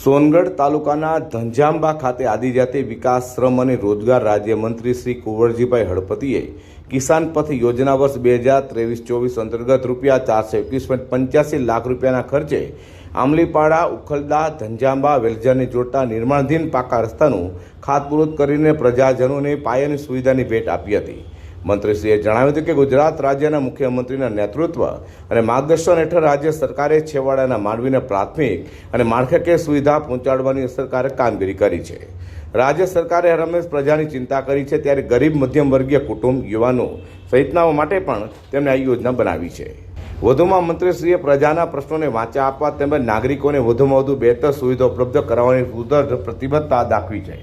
સોનગઢ તાલુકાના ધંજાંબા ખાતે આદિજાતિ વિકાસ શ્રમ અને રોજગાર રાજ્યમંત્રી શ્રી કુંવરજીભાઈ હળપતિએ કિસાન પથ યોજના વર્ષ બે હજાર ત્રેવીસ ચોવીસ અંતર્ગત રૂપિયા ચારસો એકવીસ પોઈન્ટ પંચ્યાસી લાખ રૂપિયાના ખર્ચે આમલીપાડા ઉખલદા, ધંજાંબા વેલજાને જોડતા નિર્માણાધીન પાકા રસ્તાનું ખાતમુહૂર્ત કરીને પ્રજાજનોને પાયાની સુવિધાની ભેટ આપી હતી. મંત્રીશ્રીએ જણાવ્યું હતું કે ગુજરાત રાજ્યના મુખ્યમંત્રીના નેતૃત્વ અને માર્ગદર્શન હેઠળ રાજ્ય સરકારે છેવાડાના માનવીને પ્રાથમિક અને માળખાકીય સુવિધા પહોંચાડવાની અસરકારક કામગીરી કરી છે. રાજ્ય સરકારે હરમેશ પ્રજાની ચિંતા કરી છે ત્યારે ગરીબ મધ્યમ વર્ગીય કુટુંબ યુવાનો સહિતનાઓ માટે પણ તેમણે આ યોજના બનાવી છે. વધુમાં મંત્રીશ્રીએ પ્રજાના પ્રશ્નોને વાંચા આપવા તેમજ નાગરિકોને વધુમાં વધુ બહેતર સુવિધા ઉપલબ્ધ કરાવવાની સુદૃઢ પ્રતિબદ્ધતા દાખવી છે.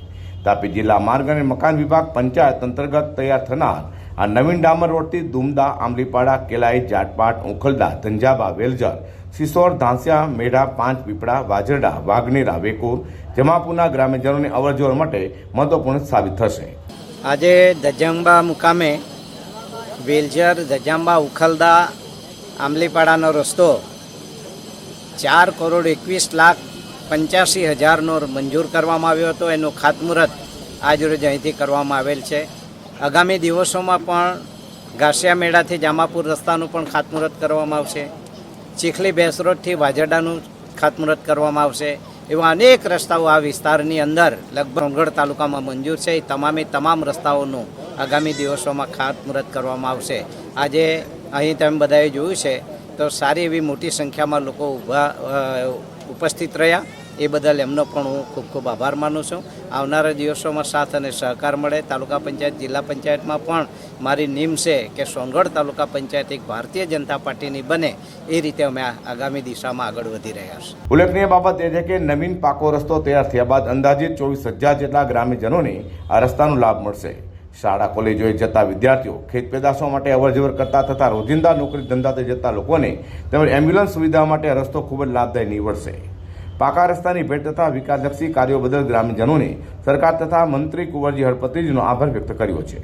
તાપી જિલ્લા માર્ગ અને મકાન વિભાગ પંચાયત અંતર્ગત તૈયાર થનાર આ નવીન ડામર રોડથી દુમદા, આંબલીપાડા, કેલાઈ, જાટપાટ, ઉખલદા, ધંજાબા, વેલજર, સિસોર, ધાંસિયા, મેઢા, પાંચ, પીપળા, વાજરડા વાઘનેરા વેકુર જમાપુરના ગ્રામ્યજનોની અવરજવર માટે મહત્વપૂર્ણ સાબિત થશે. આજે ધજાંબા મુકામે વેલઝર ધજાંબા, ઉખલદા, આંબલીપાડાનો રસ્તો ચાર કરોડ એકવીસ લાખ પંચ્યાસી હજારનો મંજૂર કરવામાં આવ્યો હતો. એનું ખાતમુહૂર્ત આજરોજ અહીંથી કરવામાં આવેલ છે. આગામી દિવસોમાં પણ ઘાસિયા મેળાથી જામાપુર રસ્તાનું પણ ખાતમુહૂર્ત કરવામાં આવશે. ચીખલી બેસરોડથી વાજરડાનું ખાતમુહૂર્ત કરવામાં આવશે. એવા અનેક રસ્તાઓ આ વિસ્તારની અંદર લગભગ સોનગઢ તાલુકામાં મંજૂર છે. એ તમામે તમામ રસ્તાઓનું આગામી દિવસોમાં ખાતમુહૂર્ત કરવામાં આવશે. આજે અહીં તમે બધાએ જોયું છે. તો સારી એવી મોટી સંખ્યામાં લોકો ઊભા ઉપસ્થિત રહ્યા. એ બદલ એમનો પણ હું ખૂબ ખૂબ આભાર માનું છું. આવનારા દિવસોમાં સાથ અને સહકાર મળે. તાલુકા પંચાયત, જિલ્લા પંચાયતમાં પણ મારી નીમ છે કે સોનગઢ તાલુકા પંચાયત એક ભારતીય જનતા પાર્ટીની બને. એ રીતે અમે આગામી દિશામાં આગળ વધી રહ્યા છીએ. ઉલ્લેખનીય બાબત એ છે કે નવીન પાકો રસ્તો તૈયાર થયા બાદ અંદાજિત ચોવીસ હજાર જેટલા ગ્રામ્યજનોને આ રસ્તાનો લાભ મળશે. શાળા, કોલેજોએ જતા વિદ્યાર્થીઓ, ખેત પેદાશો માટે અવરજવર કરતા તથા રોજિંદા નોકરી ધંધાતે જતા લોકોને તેમજ એમ્બ્યુલન્સ સુવિધા માટે રસ્તો ખૂબ જ લાભદાયી નીવડશે. પાકા રસ્તાની ભેટ તથા વિકાસલક્ષી કાર્યો બદલ ગ્રામ્યજનોને સરકાર તથા મંત્રી કુંવરજી હળપતિજીનો આભાર વ્યક્ત કર્યો છે.